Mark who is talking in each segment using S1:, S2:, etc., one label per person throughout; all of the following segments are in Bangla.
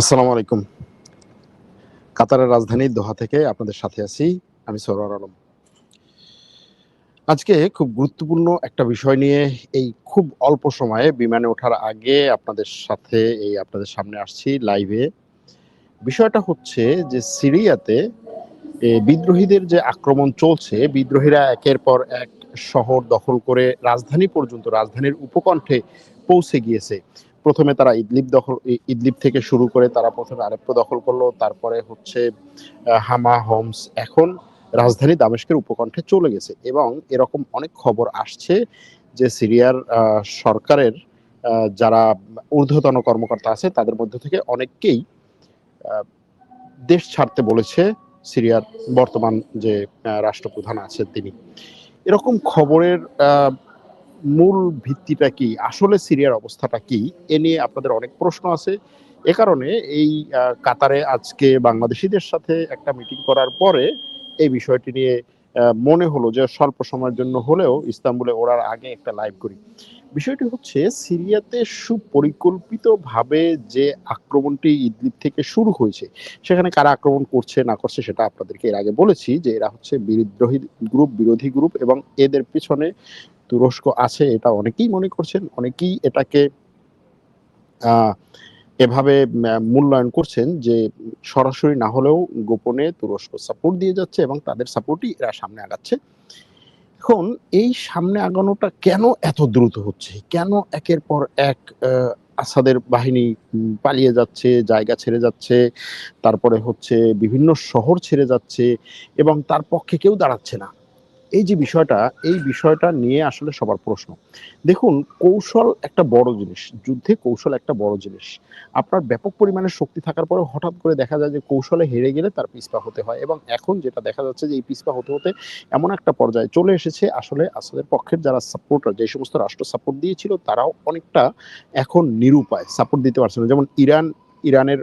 S1: আসসালামু আলাইকুম। কাতারের রাজধানী দোহা থেকে আপনাদের সাথে আছি আমি সরোয়ার আলম। আজকে খুব গুরুত্বপূর্ণ একটা বিষয় নিয়ে এই খুব অল্প সময়ে বিমানে ওঠার আগে আপনাদের সাথে এই আপনাদের সামনে আসছি লাইভে। বিষয়টা হচ্ছে যে সিরিয়াতে বিদ্রোহীদের যে আক্রমণ চলছে, বিদ্রোহীরা একের পর এক শহর দখল করে রাজধানী পর্যন্ত, রাজধানীর উপকণ্ঠে পৌঁছে গিয়েছে। প্রথমে তারা ইদলিব দখল, ই- ইদলিব থেকে শুরু করে তারা প্রথমে আরেপ্পো দখল করল, তারপরে হচ্ছে হামা, হোমস এখন রাজধানী দামেস্কের উপকণ্ঠে চলে গেছে। এবং এরকম অনেক খবর আসছে যে সিরিয়ার সরকারের যারা ঊর্ধ্বতন কর্মকর্তা আছে, তাদের মধ্য থেকে অনেককেই দেশ ছাড়তে বলেছে সিরিয়ার বর্তমান যে রাষ্ট্রপ্রধান আছেন তিনি। এরকম খবরের মূল ভিত্তিটা কি? আসলে সিরিয়ার অবস্থাটা কি? এ নিয়ে আপনাদের অনেক প্রশ্ন আছে। এ কারণে এই কাতারে আজকে বাংলাদেশিদের সাথে একটা মিটিং করার পরে এই বিষয়টি নিয়ে মনে হলো যে স্বল্প সময়ের জন্য হলেও ইস্তাম্বুলে ওড়ার আগে একটা লাইভ করি। বিষয়টি হচ্ছে, সিরিয়াতে সুপরিকল্পিতভাবে যে আক্রমণটি ইদলিব থেকে শুরু হয়েছে, সেখানে কারা আক্রমণ করছে, না করছে সেটা আপনাদেরকে এর আগে বলেছি যে এরা হচ্ছে বিদ্রোহী গ্রুপ, বিরোধী গ্রুপ এবং এদের পিছনে তুরস্ক আছে, এটা অনেকেই মনে করছেন, অনেকেই এটাকে এভাবে মূল্যায়ন করছেন যে সরাসরি না হলেও গোপনে তুরস্ক সাপোর্ট দিয়ে যাচ্ছে এবং তাদের সাপোর্টই এরা সামনে আগাচ্ছে। এখন এই সামনে আগানোটা কেন এত দ্রুত হচ্ছে? কেন একের পর এক আসাদের বাহিনী পালিয়ে যাচ্ছে, জায়গা ছেড়ে যাচ্ছে, তারপরে হচ্ছে বিভিন্ন শহর ছেড়ে যাচ্ছে এবং তার পক্ষে কেউ দাঁড়াচ্ছে না? এই যে বিষয়টা, এই বিষয়টা নিয়ে আসলে সবার প্রশ্ন। দেখুন, কৌশল একটা বড় জিনিস, যুদ্ধে কৌশল একটা বড় জিনিস। আপনার ব্যাপক পরিমাণে শক্তি থাকার পরে হঠাৎ করে দেখা যায় যে কৌশলে হেরে গেলে তার পিছপা হতে হয় এবং এখন যেটা দেখা যাচ্ছে যে এই পিছপা হতে হতে এমন একটা পর্যায়ে চলে এসেছে আসলে আসাদের পক্ষের যারা সাপোর্টার, যে সমস্ত রাষ্ট্র সাপোর্ট দিয়েছিল, তারাও অনেকটা এখন নিরুপায় সাপোর্ট দিতে পারছে না। যেমন ইরান ইরানের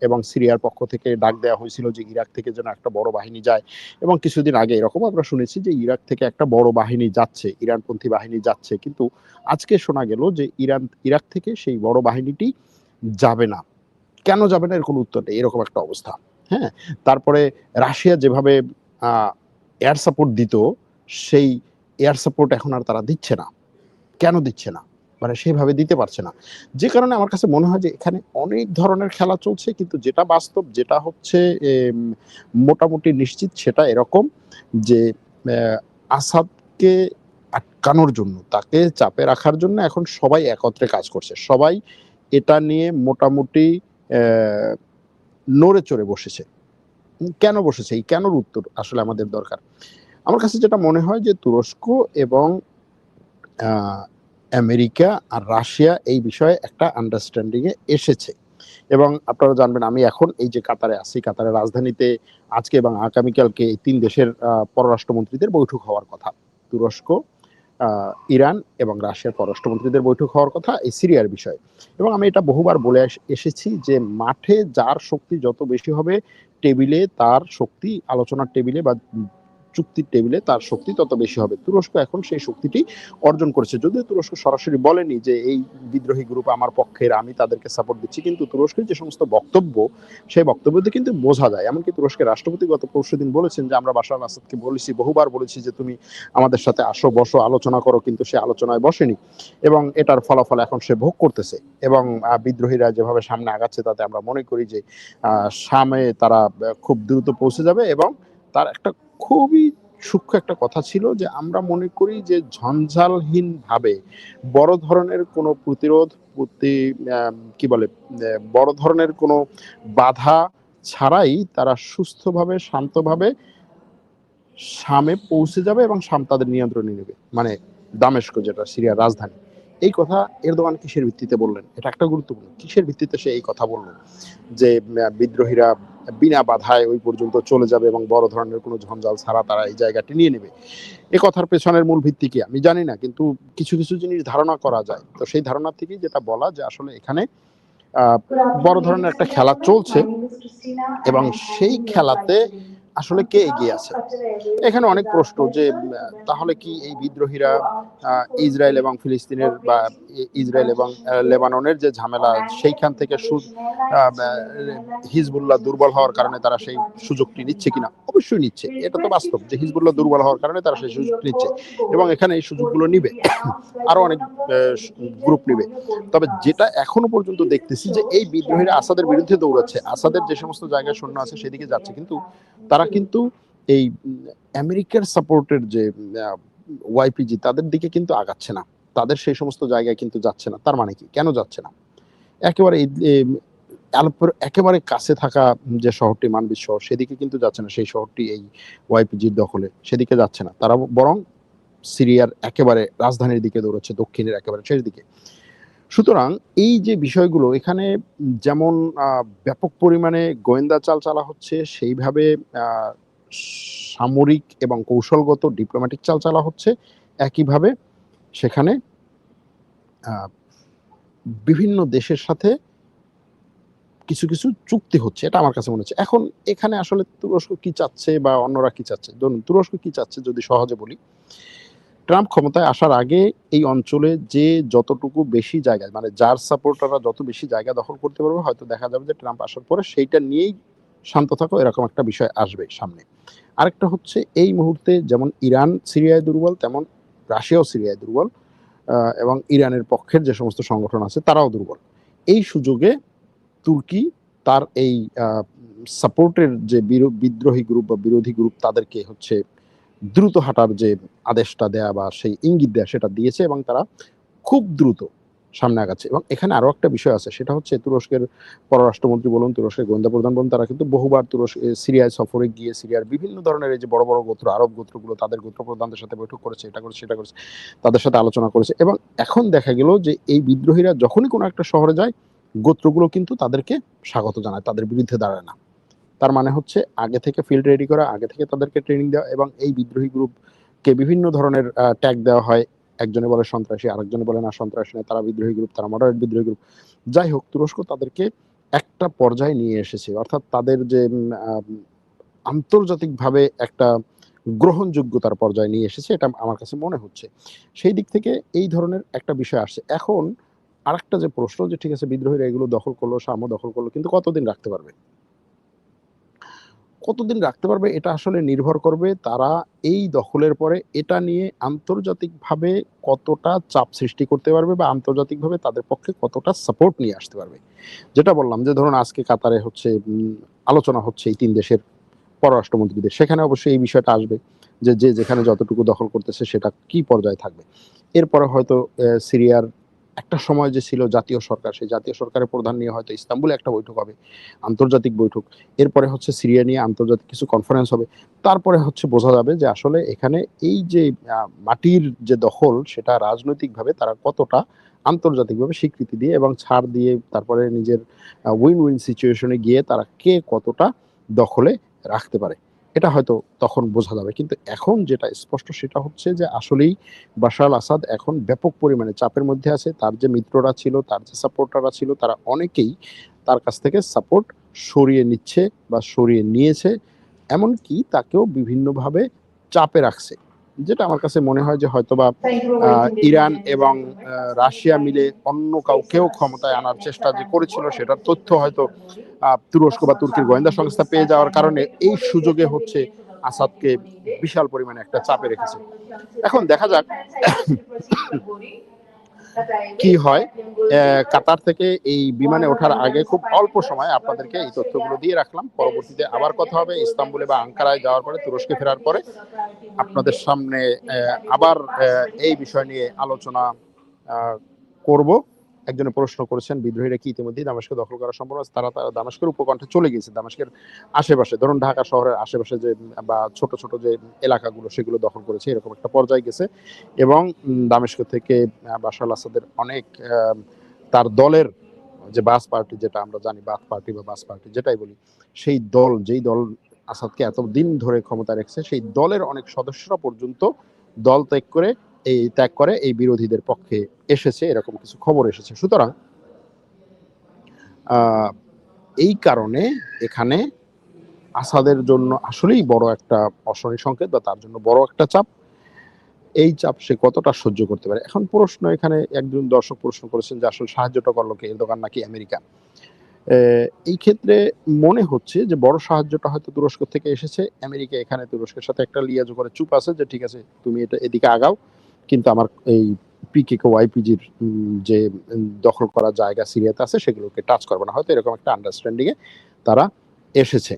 S1: এবং সিরিয়ার পক্ষ থেকে ডাক দেওয়া হয়েছিল যে ইরাক থেকে যেন একটা বড় বাহিনী যায়। এবং কিছুদিন আগে এরকম আমরা শুনেছি যে ইরাক থেকে একটা বড় বাহিনী যাচ্ছে, ইরানপন্থী বাহিনী যাচ্ছে। কিন্তু আজকে শোনা গেল যে ইরান, ইরাক থেকে সেই বড় বাহিনীটি যাবে না। কেন যাবে না? এর কোনো উত্তর নেই। এরকম একটা অবস্থা। হ্যাঁ? তারপরে রাশিয়া যেভাবে এয়ার সাপোর্ট দিত, সেই এয়ার সাপোর্ট এখন আর তারা দিচ্ছে না। কেন দিচ্ছে না? মানে সেভাবে দিতে পারছে না। যে কারণে আমার কাছে মনে হয় যে এখানে অনেক ধরনের খেলা চলছে, কিন্তু যেটা বাস্তব, যেটা হচ্ছে মোটামুটি নিশ্চিত সেটা এরকম যে আসাদকে আটকানোর জন্য, তাকে চাপে রাখার জন্য এখন সবাই একত্রে কাজ করছে। সবাই এটা নিয়ে মোটামুটি নড়ে চড়ে বসেছে। কেন বসেছে? এই কেনর উত্তর আসলে আমাদের দরকার। আমার কাছে যেটা মনে হয় যে তুরস্ক এবং আমেরিকা আর রাশিয়া এই বিষয়ে একটা আন্ডারস্ট্যান্ডিং এ এসেছে। এবং আপনারা জানবেন, আমি এখন এই যে কাতারে আছি, কাতারের রাজধানীতে আজকে এবং আগামীকালকে এই তিন দেশের পররাষ্ট্রমন্ত্রীদের বৈঠক হওয়ার কথা। তুরস্ক ইরান এবং রাশিয়ার পররাষ্ট্রমন্ত্রীদের বৈঠক হওয়ার কথা এই সিরিয়ার বিষয়ে। এবং আমি এটা বহুবার বলে এসেছি যে মাঠে যার শক্তি যত বেশি হবে, টেবিলে তার শক্তি, আলোচনার টেবিলে বা চুক্তির টেবিলে তার শক্তি তত বেশি হবে। তুরস্ক এখন সেই শক্তিটি অর্জন করেছে। যদিও তুরস্ক সরাসরি বলেনি যে এই বিদ্রোহী গ্রুপ আমার পক্ষের, আমি তাদেরকে সাপোর্ট দিচ্ছি, কিন্তু তুরস্কের যে সমস্ত বক্তব্য, সেই বক্তব্যতে কিন্তু বোঝা যায়। এমনকি তুরস্কের রাষ্ট্রপতি গত পরশু দিন বলেছেন যে, আমরা বাশার আসাদকে বলেছি, বহুবার বলেছি যে, তুমি আমাদের সাথে আসো, বসো, আলোচনা করো। কিন্তু সে আলোচনায় বসেনি। এবং এটার ফলাফল এখন সে ভোগ করতেছে। এবং বিদ্রোহীরা যেভাবে সামনে আগাচ্ছে, তাতে আমরা মনে করি যে সামনে তারা খুব দ্রুত পৌঁছে যাবে এবং তার একটা খুবই সূক্ষ্ম একটা কথা ছিল যে আমরা মনে করি যে ঝঞ্ঝালহীন ভাবে বড় ধরনের কোনো প্রতিরোধ, প্রতি কি বলে বড় ধরনের কোনো বাধা ছাড়াই তারা সুস্থভাবে, শান্তভাবে শামে পৌঁছে যাবে এবং শাম তাদের নিয়ন্ত্রণে নেবে। মানে দামেস্ক যেটা, সিরিয়ার রাজধানী। এই কথা এরদোয়ান কিসের ভিত্তিতে বললেন? এটা একটা গুরুত্বপূর্ণ। কিসের ভিত্তিতে সে এই কথা বললেন যে বিদ্রোহীরা বিনা বাধায় ওই পর্যন্ত চলে যাবে এবং বড় ধরনের কোনো ঝঞ্ঝাল ছাড়া তারা এই জায়গাটি নিয়ে নেবে। এ কথার পেছনের মূল ভিত্তি কি আমি জানি না, কিন্তু কিছু কিছু জিনিস ধারণা করা যায়। তো সেই ধারণা থেকেই যেটা বলা যে আসলে এখানে বড় ধরনের একটা খেলা চলছে এবং সেই খেলাতে আসলে কে এগিয়ে আছে? এখানে অনেক প্রশ্ন যে তাহলে কি এই বিদ্রোহীরা ইসরায়েল এবং ফিলিস্তিনের বা ইসরায়েল এবং লেবাননের যে ঝামেলা, সেইখান থেকে হিজবুল্লাহ দুর্বল হওয়ার কারণে তারা সেই সুযোগটি নিচ্ছে কিনা? অবশ্যই নিচ্ছে। এটা তো বাস্তব যে হিজবুল্লাহ দুর্বল হওয়ার কারণে তারা সেই সুযোগ নিচ্ছে এবং এখানে এই সুযোগগুলো নিবে। আরও অনেক গ্রুপ নিবে। তবে যেটা এখনও পর্যন্ত দেখতেছি যে, এই বিদ্রোহীরা আসাদের বিরুদ্ধে দৌড়াচ্ছে। আসাদের যে সমস্ত জায়গায় সৈন্য আছে, সেদিকে যাচ্ছে। কিন্তু তারা কিন্তু এই আমেরিকার সাপোর্টের যে ওয়াইপিজি তাদের দিকে কিন্তু আগাচ্ছে না। তাদের সেই সমস্ত জায়গায় কিন্তু যাচ্ছে না। তার মানে কি? কেন যাচ্ছে না? একেবারে একেবারে কাছে থাকা যে শহরটি, মানবিজ শহর, সেদিকে কিন্তু যাচ্ছে না। সেই শহরটি এই ওয়াইপিজির দখলে সেদিকে যাচ্ছে না। তারা বরং সিরিয়ার একেবারে রাজধানীর দিকে দৌড়াচ্ছে, দক্ষিণের একেবারে শেষ দিকে। সুতরাং এই যে বিষয়গুলো, এখানে যেমন ব্যাপক পরিমাণে গোয়েন্দা চাল চালা হচ্ছে, সেইভাবে সামরিক এবং কৌশলগত ডিপ্লোম্যাটিক চাল চালা হচ্ছে। একইভাবে সেখানে বিভিন্ন দেশের সাথে কিছু কিছু চুক্তি হচ্ছে, এটা আমার কাছে মনে হচ্ছে। এখন এখানে আসলে তুরস্ক কি চাচ্ছে বা অন্যরা কি চাচ্ছে? ধরুন, তুরস্ক কি চাচ্ছে যদি সহজে বলি? ট্রাম্প ক্ষমতায় আসার আগে এই অঞ্চলে যে যতটুকু বেশি জায়গা মানে যার সাপোর্টাররা যত বেশি জায়গা দখল করতে পারবে, হয়তো দেখা যাবে যে ট্রাম্প আসার পরে সেইটা নিয়েই শান্ত থাকো এরকম একটা বিষয় আসবে সামনে। আরেকটা হচ্ছে এই মুহূর্তে যেমন ইরান সিরিয়ায় দুর্বল, তেমন রাশিয়াও সিরিয়ায় দুর্বল এবং ইরানের পক্ষের যে সমস্ত সংগঠন আছে তারাও দুর্বল। এই সুযোগে তুর্কি তার এই সাপোর্টের যে বিদ্রোহী গ্রুপ বা বিরোধী গ্রুপ তাদেরকে হচ্ছে দ্রুত হাঁটার যে আদেশটা দেয়া বা সেই ইঙ্গিত দেয়া সেটা দিয়েছে এবং তারা খুব দ্রুত সামনে আগাচ্ছে। এবং এখানে আরও একটা বিষয় আছে, সেটা হচ্ছে তুরস্কের পররাষ্ট্রমন্ত্রী বলুন, তুরস্কের গোয়েন্দা প্রধান বলুন, তারা কিন্তু বহুবার তুরস্ক সিরিয়ায় সফরে গিয়ে সিরিয়ার বিভিন্ন ধরনের এই যে বড় বড় গোত্র, আরব গোত্রগুলো তাদের গোত্র প্রধানদের সাথে বৈঠক করেছে, এটা করেছে, সেটা করেছে, তাদের সাথে আলোচনা করেছে এবং এখন দেখা গেল যে এই বিদ্রোহীরা যখনই কোনো একটা শহরে যায়, গোত্রগুলো কিন্তু তাদেরকে স্বাগত জানায়, তাদের বিরুদ্ধে দাঁড়ায় না। তার মানে হচ্ছে আগে থেকে ফিল্ড রেডি করা, আগে থেকে তাদেরকে ট্রেনিং দেওয়া এবং এই বিদ্রোহী গ্রুপকে বিভিন্ন ধরনের ট্যাগ দেওয়া হয়। একজনে বলে সন্ত্রাসী, আরেকজনে বলে না সন্ত্রাসী নয়, তারা বিদ্রোহী গ্রুপ তারা মডারেট বিদ্রোহী গ্রুপ যাই হোক, তুরস্ক তাদেরকে একটা পর্যায়ে নিয়ে এসেছে। অর্থাৎ তাদের যে আন্তর্জাতিকভাবে একটা গ্রহণযোগ্যতার পর্যায়ে নিয়ে এসেছে, এটা আমার কাছে মনে হচ্ছে। সেই দিক থেকে এই ধরনের একটা বিষয় আসছে। এখন আরেকটা যে প্রশ্ন যে, ঠিক আছে, বিদ্রোহীরা এগুলো দখল করল, সাম্য দখল করল, কিন্তু কতদিন রাখতে পারবে? কতদিন রাখতে পারবে এটা আসলে নির্ভর করবে তারা এই দখলের পরে এটা নিয়ে আন্তর্জাতিকভাবে কতটা চাপ সৃষ্টি করতে পারবে বা আন্তর্জাতিকভাবে তাদের পক্ষে কতটা সাপোর্ট নিয়ে আসতে পারবে। যেটা বললাম যে ধরুন আজকে কাতারে হচ্ছে আলোচনা হচ্ছে এই তিন দেশের পররাষ্ট্রমন্ত্রীদের। সেখানে অবশ্যই এই বিষয়টা আসবে যে যে যেখানে যতটুকু দখল করতেছে সেটা কি পর্যায়ে থাকবে। এরপরে হয়তো সিরিয়ার একটা সময় যে ছিল জাতীয় সরকার, সেই জাতীয় সরকারের প্রধান নিয়ে হয়তো ইস্তাম্বুলে একটা বৈঠক হবে, আন্তর্জাতিক বৈঠক। এরপরে হচ্ছে সিরিয়া নিয়ে আন্তর্জাতিক কিছু কনফারেন্স হবে। তারপরে হচ্ছে বোঝা যাবে যে আসলে এখানে এই যে মাটির যে দখল, সেটা রাজনৈতিকভাবে তারা কতটা আন্তর্জাতিকভাবে স্বীকৃতি দিয়ে এবং ছাড় দিয়ে তারপরে নিজের উইন উইন সিচুয়েশনে গিয়ে তারা কে কতটা দখলে রাখতে পারে। এটা হয়তো তখন বোঝা যাবে। কিন্তু এখন যেটা স্পষ্ট সেটা হচ্ছে যে আসলেই বাশার আসাদ এখন ব্যাপক পরিমাণে চাপের মধ্যে আছে। তার যে মিত্ররা ছিল, তার যে সাপোর্টাররা ছিল, তারা অনেকেই তার কাছ থেকে সাপোর্ট সরিয়ে নিচ্ছে বা সরিয়ে নিয়েছে। এমনকি তাকেও বিভিন্নভাবে চাপে রাখছে। যেটা আমার কাছে মনে হয় যে হয়তোবা ইরান এবং রাশিয়া মিলে অন্য কাউকেও ক্ষমতায় আনার চেষ্টা যে করেছিল, সেটার তথ্য হয়তো তুরস্ক বা তুর্কির গোয়েন্দা সংস্থা পেয়ে যাওয়ার কারণে এই সুযোগে হচ্ছে আসাদকে বিশাল পরিমাণে একটা চাপে রেখেছে। এখন দেখা যাক কি হয়। কাতার থেকে এই বিমানে ওঠার আগে খুব অল্প সময় আপনাদেরকে এই তথ্যগুলো দিয়ে রাখলাম। পরবর্তীতে আবার কথা হবে ইস্তাম্বুলে বা আঙ্কারায় যাওয়ার পরে তুরস্কে ফেরার পরে। আপনাদের সামনে আবার এই বিষয় নিয়ে আলোচনা করব। একজনে প্রশ্ন করেছেন বিদ্রোহীরা কি ইতিমধ্যেই দামেস্কে দখল করা সম্ভব আছে? তারা তারা দামেস্কের উপকণ্ঠে চলে গিয়েছে। দামেস্কের আশেপাশে ধরুন ঢাকা শহরের আশেপাশে যে বা ছোট ছোট যে এলাকাগুলো সেগুলো দখল করেছে এরকম একটা পর্যায়ে গেছে। এবং উম, দামেস্ক থেকে বাশার আসাদের অনেক তার দলের যে বাস পার্টি যেটা আমরা জানি বাস পার্টি বা বাস পার্টি যেটাই বলি সেই দল যেই দল আসাদকে এতদিন ধরে ক্ষমতা রেখেছে সেই দলের অনেক সদস্যরা পর্যন্ত দল ত্যাগ করে এই ত্যাগ করে, এই বিরোধীদের পক্ষে এসেছে, এরকম কিছু খবর এসেছে। সুতরাং এই কারণে এখানে আসাদের জন্য আসলেই বড় একটা অশনি সংকেত বা তার জন্য বড় একটা চাপ। এই চাপ সে কতটা সহ্য করতে পারে? এখন প্রশ্ন এখানে, একজন দর্শক প্রশ্ন করেছেন যে আসলে সাহায্যটা করল কে? এরদোগান নাকি আমেরিকা? এই ক্ষেত্রে মনে হচ্ছে যে বড় সাহায্যটা হয়তো তুরস্ক থেকে এসেছে। আমেরিকা এখানে তুরস্কের সাথে একটা লিয়াজো করে চুপ আছে যে, ঠিক আছে, তুমি এটা এদিকে আগাও। কিন্তু আমার এই পিকে ওয়াইপিজির যে দখল করা জায়গা সিরিয়াতে আছে, সেগুলোকে টাচ করবে না। হয়তো এরকম একটা আন্ডারস্ট্যান্ডিং এ তারা এসেছে।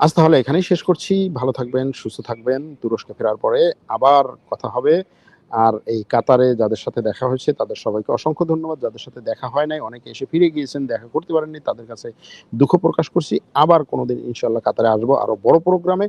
S1: আজ তাহলে এখানেই শেষ করছি। ভালো থাকবেন, সুস্থ থাকবেন। তুরস্কে ফেরার পরে আবার কথা হবে। আর এই কাতারে যাদের সাথে দেখা হয়েছে, তাদের সবাইকে অসংখ্য ধন্যবাদ। যাদের সাথে দেখা হয় নাই, অনেকে এসে ফিরে গিয়েছেন, দেখা করতে পারেননি, তাদের কাছে দুঃখ প্রকাশ করছি। আবার কোনোদিন ইনশাল্লাহ কাতারে আসব। আরও বড় প্রোগ্রামে